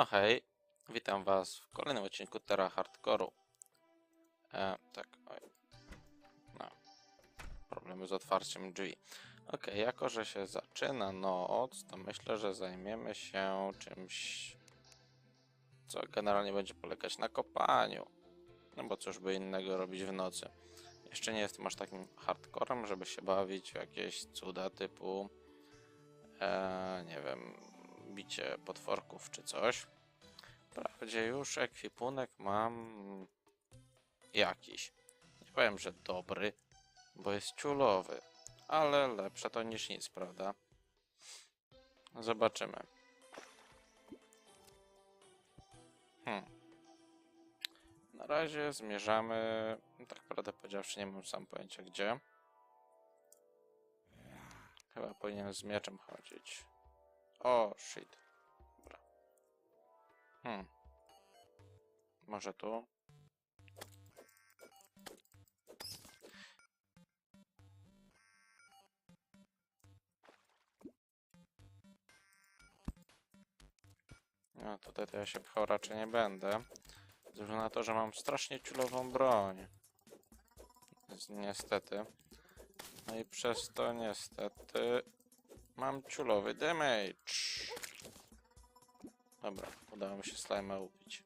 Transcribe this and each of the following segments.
No hej, witam was w kolejnym odcinku Terra Hardcore'u. E, tak, oj. No. Problemy z otwarciem drzwi. Ok, jako że się zaczyna noc, to myślę, że zajmiemy się czymś, co generalnie będzie polegać na kopaniu. No bo cóż by innego robić w nocy. Jeszcze nie jestem aż takim hardcorem, żeby się bawić w jakieś cuda typu, e, nie wiem, bicie potworków czy coś. Wprawdzie już ekwipunek mam jakiś. Nie powiem, że dobry, bo jest ciulowy, ale lepsze to niż nic, prawda? Zobaczymy. Hmm. Na razie zmierzamy, tak prawdę powiedziawszy, nie mam sam pojęcia gdzie. Chyba powinienem z mieczem chodzić. O, shit. Dobra. Hmm. Może tu? No tutaj to ja się pchał raczej nie będę. Ze na to, że mam strasznie ciulową broń. Niestety. No i przez to niestety mam ciulowy damage. Dobra, udało mi się slajma ubić.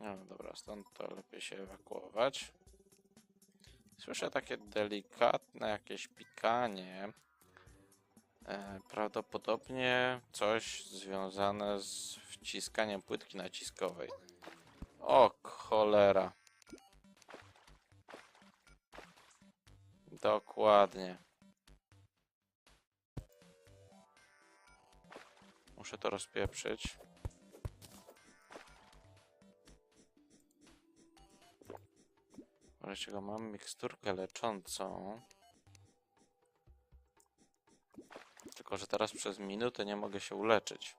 No dobra, stąd to lepiej się ewakuować. Słyszę takie delikatne jakieś pikanie. E, prawdopodobnie coś związane z wciskaniem płytki naciskowej. O cholera. Dokładnie. Muszę to rozpieprzyć. Go mam miksturkę leczącą. Tylko, że teraz przez minutę nie mogę się uleczyć.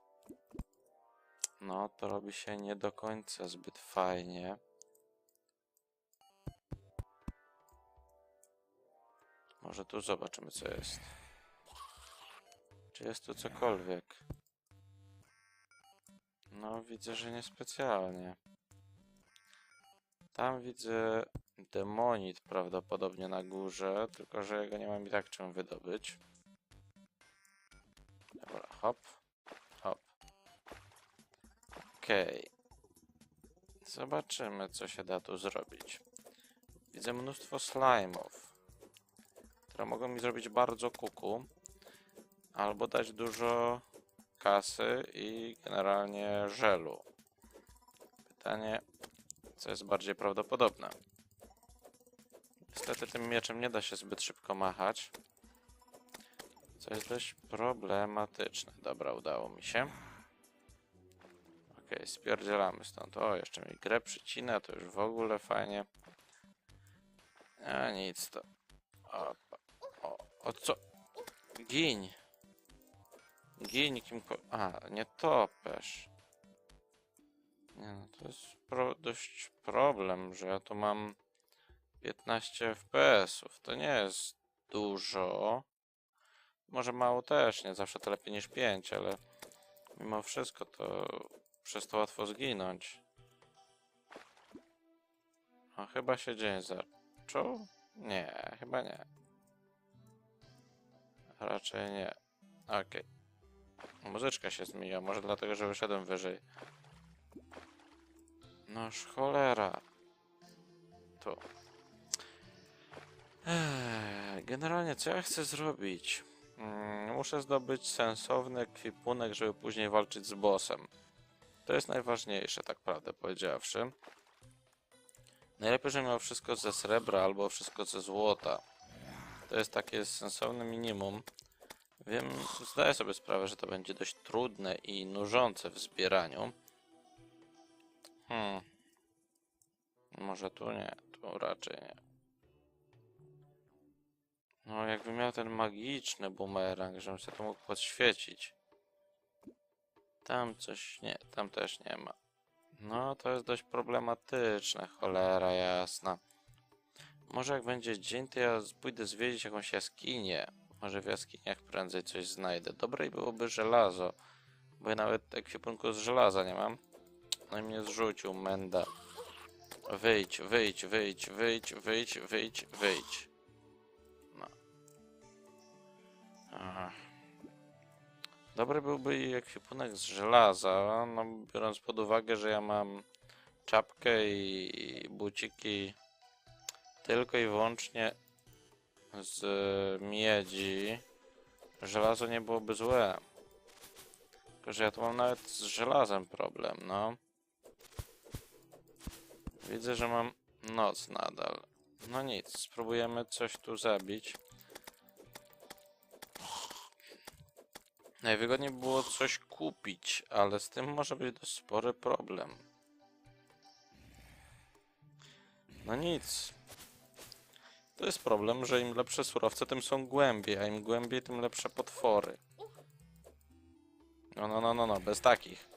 No, to robi się nie do końca zbyt fajnie. Może tu zobaczymy, co jest. Czy jest tu cokolwiek? No, widzę, że niespecjalnie. Tam widzę demonit prawdopodobnie na górze, tylko że jego nie mam i tak czym wydobyć. Dobra, hop, hop. Okej. Zobaczymy, co się da tu zrobić. Widzę mnóstwo slime'ów, które mogą mi zrobić bardzo kuku, albo dać dużo kasy i generalnie żelu. Pytanie, co jest bardziej prawdopodobne. Niestety tym mieczem nie da się zbyt szybko machać. Co jest dość problematyczne. Dobra, udało mi się. Okej, spierdzielamy stąd. O, jeszcze mi grę przycina, to już w ogóle fajnie. A nic to. O, o, co? Giń. Giń kimko... A, nie topesz. Nie no, to jest pro, dość problem, że ja tu mam 15 FPS-ów. To nie jest dużo. Może mało też, nie zawsze to lepiej niż 5, ale mimo wszystko to przez to łatwo zginąć. A chyba się dzień zaczął? Nie, chyba nie. Raczej nie. Okej. Muzyczka się zmieniła, może dlatego, że wyszedłem wyżej. Noż cholera. Tu. Eee, generalnie, co ja chcę zrobić? Mm, muszę zdobyć sensowny ekwipunek, żeby później walczyć z bossem. To jest najważniejsze, tak prawdę powiedziawszy. Najlepiej, żebym miał wszystko ze srebra albo wszystko ze złota. To jest takie sensowne minimum. Wiem, zdaję sobie sprawę, że to będzie dość trudne i nużące w zbieraniu. Hmm. Może tu nie, tu raczej nie. No, jakbym miał ten magiczny bumerang, żebym sobie to mógł podświecić. Tam coś nie, tam też nie ma. No, to jest dość problematyczne, cholera jasna. Może jak będzie dzień, to ja pójdę zwiedzić jakąś jaskinię Może w jaskiniach prędzej coś znajdę. Dobre byłoby żelazo. Bo ja nawet ekwipunku z żelaza nie mam. No i mnie zrzucił, menda. Wyjdź, wyjdź, wyjdź, wyjdź, wyjdź, wyjdź, wyjdź. No. Ach. Dobry byłby i ekwipunek z żelaza, no biorąc pod uwagę, że ja mam czapkę i buciki tylko i wyłącznie z miedzi. Żelazo nie byłoby złe. Tylko, że ja tu mam nawet z żelazem problem, no. Widzę, że mam noc nadal. No nic, spróbujemy coś tu zabić. Najwygodniej było coś kupić, ale z tym może być dość spory problem. No nic. To jest problem, że im lepsze surowce, tym są głębie, a im głębiej, tym lepsze potwory. No, no, no, no, no, bez takich.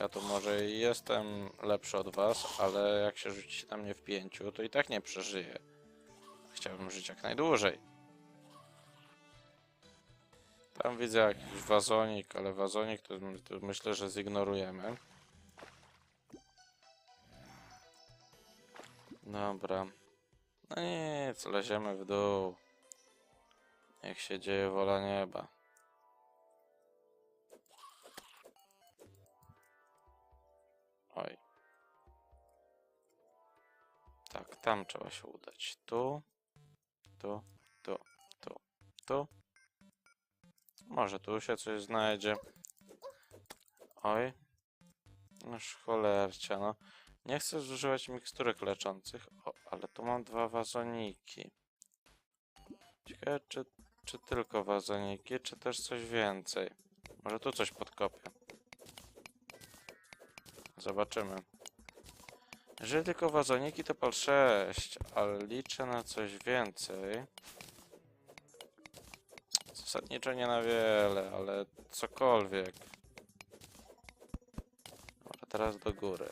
Ja tu może jestem lepszy od was, ale jak się rzucicie na mnie w pięciu, to i tak nie przeżyję. Chciałbym żyć jak najdłużej. Tam widzę jakiś wazonik, ale wazonik to, to myślę, że zignorujemy. Dobra. No nic, leziemy w dół. Niech się dzieje wola nieba. Oj. Tak, tam trzeba się udać. Tu, tu, tu, tu, tu. Może tu się coś znajdzie. Oj. Noż cholercia, no. Nie chcę zużywać miksturek leczących. O, ale tu mam dwa wazoniki. Ciekawe, czy, czy tylko wazoniki, czy też coś więcej. Może tu coś podkopię. Zobaczymy. Jeżeli tylko wazoniki, to pal 6, ale liczę na coś więcej. Zasadniczo nie na wiele, ale cokolwiek. Dobra, teraz do góry.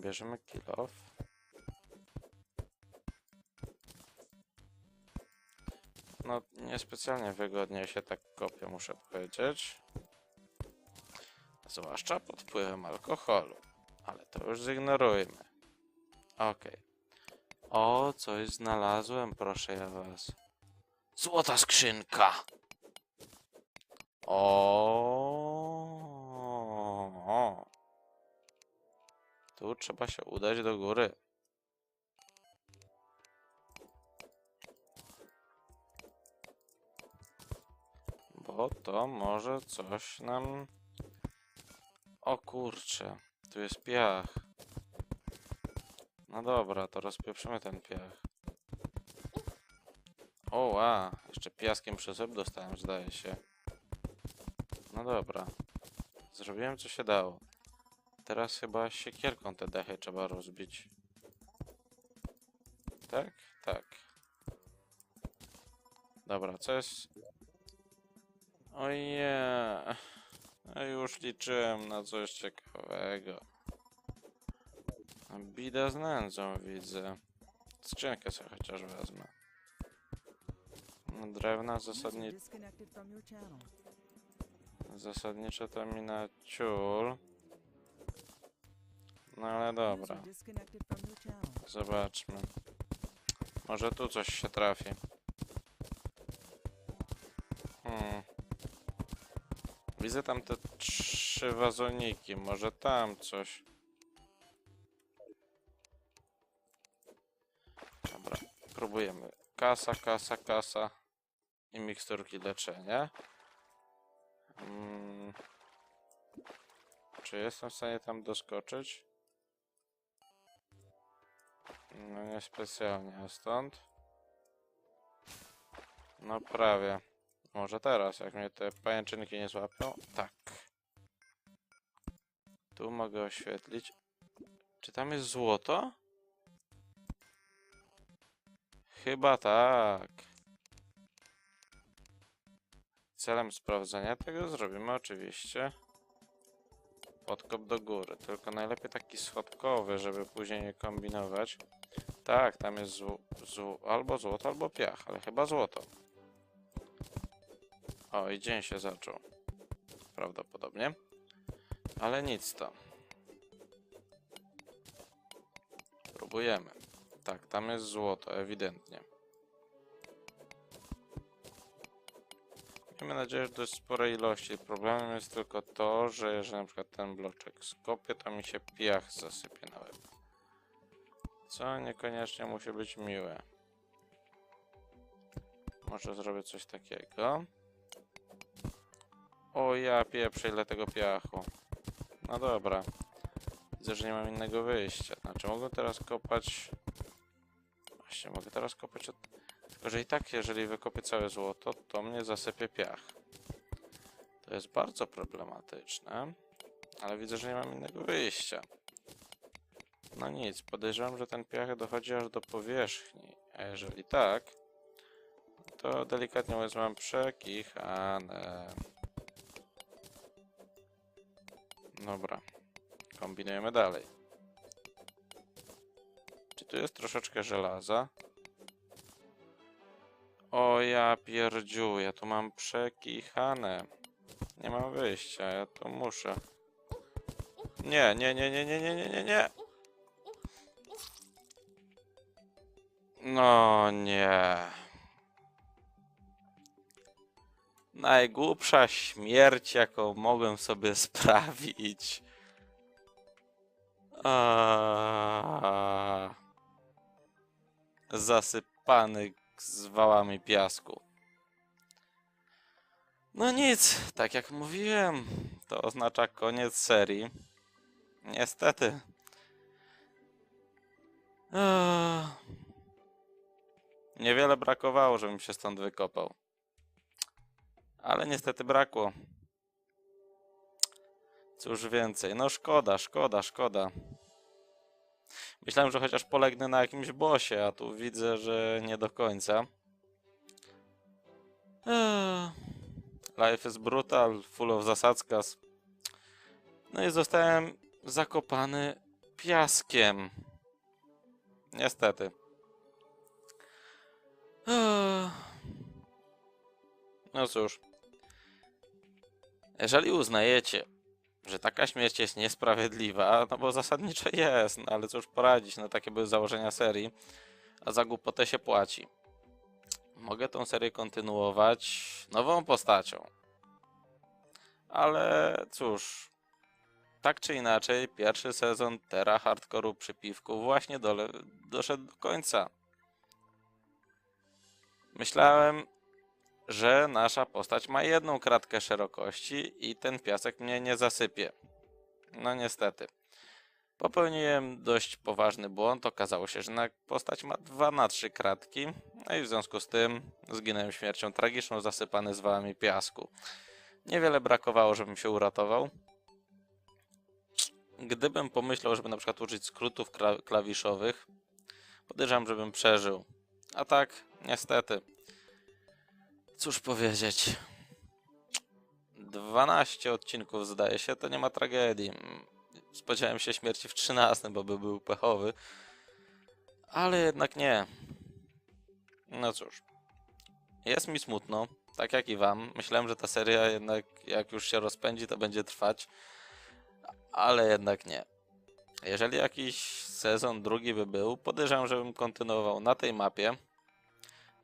Bierzemy kill off. No, niespecjalnie wygodnie się tak kopie, muszę powiedzieć. Zwłaszcza pod wpływem alkoholu. Ale to już zignorujmy. Okej. O, coś znalazłem, proszę ja was. Złota skrzynka! O. Tu trzeba się udać do góry. Bo to może coś nam... O kurcze, tu jest piach. No dobra, to rozpieprzymy ten piach. O, ła, jeszcze piaskiem przez dostałem, zdaje się. No dobra. Zrobiłem co się dało. Teraz chyba siekierką te dechy trzeba rozbić. Tak? Tak. Dobra, co jest... Ojej. Ja już liczyłem na coś ciekawego. Bida z nędzą widzę. Skrzynkę sobie chociaż wezmę. No, Drewna channel. zasadniczo to mi na ciul. No ale dobra. Zobaczmy. Może tu coś się trafi. Hmm. Widzę tam te trzy wazoniki. Może tam coś. Dobra, próbujemy. Kasa, kasa, kasa. I miksturki leczenia. Mm. Czy jestem w stanie tam doskoczyć? No niespecjalnie, a stąd? No prawie. Może teraz, jak mnie te pajęczynki nie złapią? Tak. Tu mogę oświetlić. Czy tam jest złoto? Chyba tak. Celem sprawdzenia tego zrobimy oczywiście podkop do góry. Tylko najlepiej taki schodkowy, żeby później nie kombinować. Tak, tam jest zł, zł, albo złoto, albo piach, ale chyba złoto. O, i dzień się zaczął. Prawdopodobnie. Ale nic to. Próbujemy. Tak, tam jest złoto, ewidentnie. Miejmy nadzieję, że dość sporej ilości. Problemem jest tylko to, że jeżeli na przykład ten bloczek skopię, to mi się piach zasypie na. Co niekoniecznie musi być miłe. Może zrobię coś takiego. O ja pieprzę ile tego piachu. No dobra. Widzę, że nie mam innego wyjścia. Znaczy mogę teraz kopać... Właśnie, mogę teraz kopać od... Tylko, że i tak, jeżeli wykopię całe złoto, to mnie zasypie piach. To jest bardzo problematyczne. Ale widzę, że nie mam innego wyjścia. No nic, podejrzewam, że ten piach dochodzi aż do powierzchni. A jeżeli tak, to delikatnie mówiąc przekichane. Dobra, kombinujemy dalej. Czy tu jest troszeczkę żelaza? O ja pierdziu, ja tu mam przekichane. Nie mam wyjścia, ja tu muszę. Nie, nie, nie, nie, nie, nie, nie, nie, nie. No nie. Najgłupsza śmierć, jaką mogłem sobie sprawić. A... Zasypany z wałami piasku. No nic, tak jak mówiłem, to oznacza koniec serii. Niestety. Niewiele brakowało, żebym się stąd wykopał. Ale niestety brakło. Cóż więcej, no szkoda, szkoda, szkoda. Myślałem, że chociaż polegnę na jakimś bosie, a tu widzę, że nie do końca. Life is brutal, full of zasadzkas. No i zostałem zakopany piaskiem. Niestety. No cóż. Jeżeli uznajecie, że taka śmierć jest niesprawiedliwa, no bo zasadniczo jest, no ale cóż poradzić, no takie były założenia serii, a za głupotę się płaci. Mogę tą serię kontynuować nową postacią. Ale cóż, tak czy inaczej, pierwszy sezon Terra Hardcore'u przy piwku właśnie dole, doszedł do końca. Myślałem, że nasza postać ma jedną kratkę szerokości i ten piasek mnie nie zasypie. No niestety. Popełniłem dość poważny błąd. Okazało się, że postać ma 2 na 3 kratki. No i w związku z tym zginąłem śmiercią tragiczną, zasypany z wałami piasku. Niewiele brakowało, żebym się uratował. Gdybym pomyślał, żeby na przykład użyć skrótów kla- klawiszowych, podejrzewam, żebym przeżył. A tak, niestety. Cóż powiedzieć. 12 odcinków zdaje się, to nie ma tragedii. Spodziewałem się śmierci w 13, bo by był pechowy. Ale jednak nie. No cóż. Jest mi smutno, tak jak i wam. Myślałem, że ta seria jednak jak już się rozpędzi, to będzie trwać. Ale jednak nie. Jeżeli jakiś sezon drugi by był, podejrzewam, żebym kontynuował na tej mapie.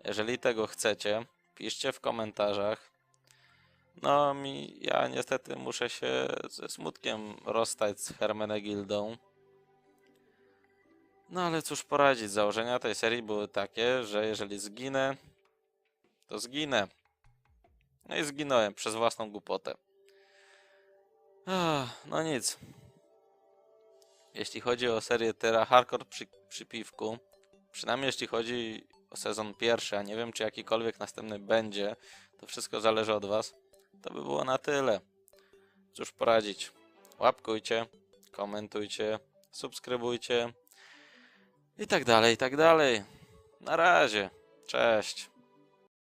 Jeżeli tego chcecie, piszcie w komentarzach. No, mi, ja niestety muszę się ze smutkiem rozstać z Hermenegildą. No ale cóż poradzić, założenia tej serii były takie, że jeżeli zginę, to zginę. No i zginąłem przez własną głupotę. No nic. Jeśli chodzi o serię Terra Hardcore przy, przy piwku, przynajmniej jeśli chodzi sezon pierwszy, a nie wiem czy jakikolwiek następny będzie, to wszystko zależy od was, to by było na tyle. Cóż poradzić. Łapkujcie, komentujcie, subskrybujcie i tak dalej, i tak dalej. Na razie. Cześć.